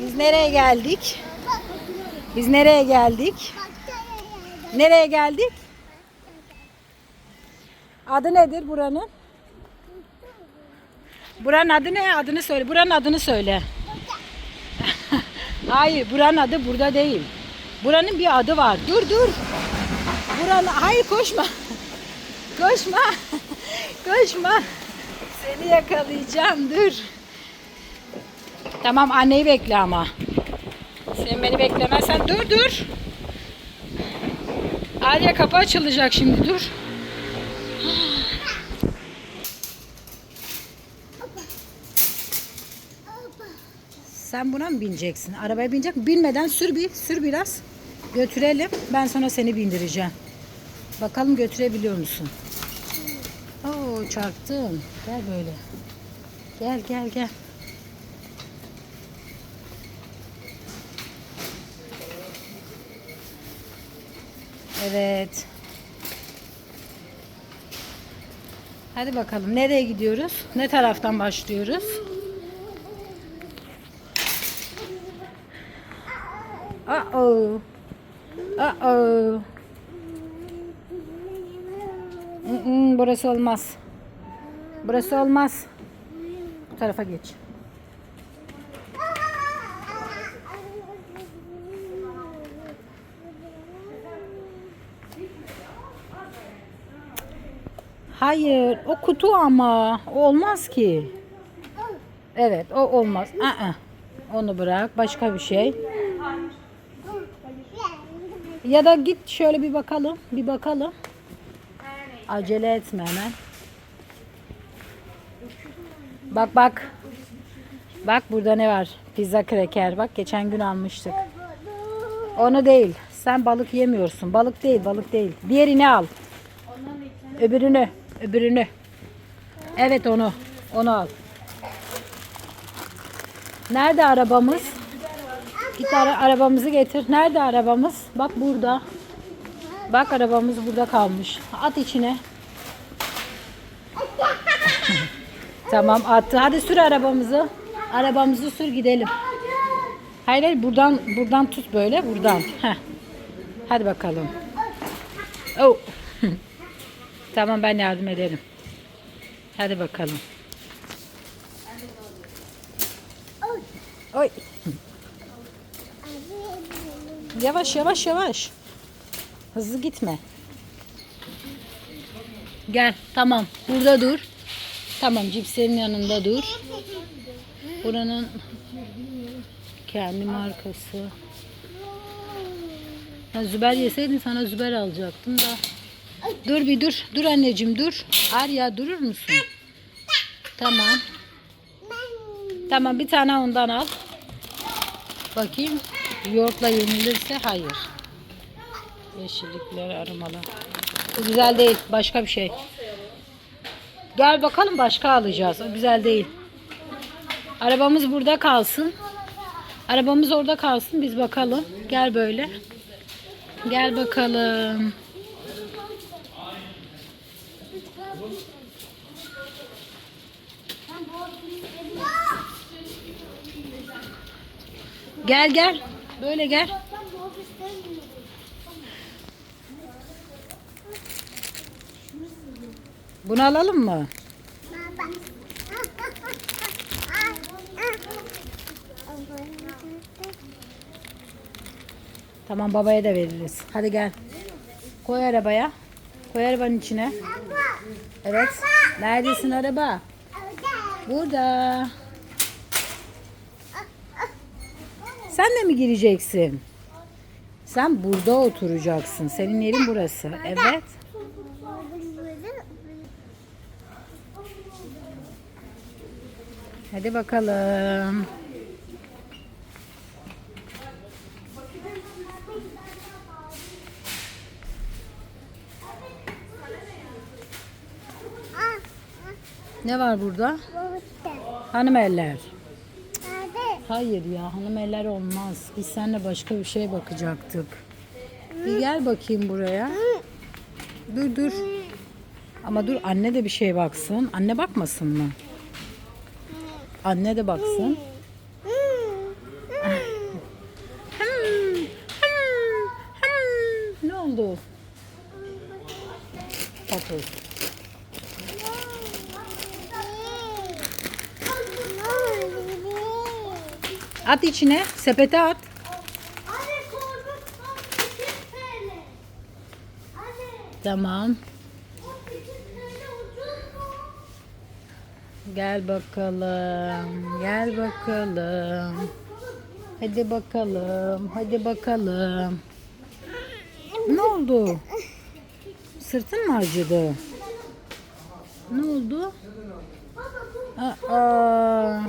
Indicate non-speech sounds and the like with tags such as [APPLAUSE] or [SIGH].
Biz nereye geldik? Biz nereye geldik? Nereye geldik? Adı nedir buranın? Buranın adı ne? Adını söyle. Buranın adını söyle. [LAUGHS] Hayır, buranın adı burada değil. Buranın bir adı var. Dur dur. Buranın hayır koşma. [LAUGHS] Koşma. [LAUGHS] Koşma. Seni yakalayacağım. Dur. Tamam anneyi bekle ama. Sen beni beklemezsen dur dur. Arya kapı açılacak şimdi dur. Sen buna mı bineceksin? Arabaya binecek? Binmeden sür bir, sür biraz. Götürelim. Ben sonra seni bindireceğim. Bakalım götürebiliyor musun? Oo çarptın. Gel böyle. Gel gel gel. Evet. Hadi bakalım nereye gidiyoruz? Ne taraftan başlıyoruz? Uh-oh. Uh-oh. Mm-mm, burası olmaz. Burası olmaz. Bu tarafa geç. Hayır, o kutu ama. Olmaz ki. Evet, o olmaz. Aa, onu bırak. Başka bir şey. Ya da git şöyle bir bakalım. Bir bakalım. Acele etme hemen. Bak bak. Bak burada ne var? Pizza kreker. Bak geçen gün almıştık. Onu değil. Sen balık yemiyorsun. Balık değil, balık değil. Diğerini al. Öbürünü, öbürünü. Evet onu. Onu al. Nerede arabamız? Git ara- arabamızı getir. Nerede arabamız? Bak burada. Bak arabamız burada kalmış. At içine. [LAUGHS] tamam attı. Hadi sür arabamızı. Arabamızı sür gidelim. Hayır hayır buradan buradan tut böyle buradan. Heh. Hadi bakalım. Oh. Tamam ben yardım ederim. Hadi bakalım. Oy. Yavaş yavaş yavaş. Hızlı gitme. Gel tamam burada dur. Tamam cipslerin yanında dur. Buranın kendi markası. Ya Züber yeseydin sana Züber alacaktım da. Dur bir dur. Dur anneciğim dur. Arya durur musun? Tamam. Tamam bir tane ondan al. Bakayım. Yoğurtla yenilirse hayır. Yeşillikler aromalı. Bu güzel değil. Başka bir şey. Gel bakalım başka alacağız. O güzel değil. Arabamız burada kalsın. Arabamız orada kalsın. Biz bakalım. Gel böyle. Gel bakalım. Gel gel. Böyle gel. Bunu alalım mı? Tamam babaya da veririz. Hadi gel. Koy arabaya. Koy arabanın içine. Evet. Neredesin araba? Burada. Sen de mi gireceksin? Sen burada oturacaksın. Senin yerin burası. Evet. Hadi bakalım. Ne var burada? Hanım eller. Hayır ya hanım eller olmaz. Biz seninle başka bir şey bakacaktık. Bir gel bakayım buraya. Dur dur. Ama dur anne de bir şey baksın. Anne bakmasın mı? Anne de baksın. ne oldu? Bakın. At içine. Sepete at. Anne korkut son 2 TL. Anne Tamam. o 2 TL ucuz mu? Gel bakalım. Gel bakalım. Hadi bakalım. Hadi bakalım. Ne oldu? Sırtın mı acıdı? Ne oldu? Aa,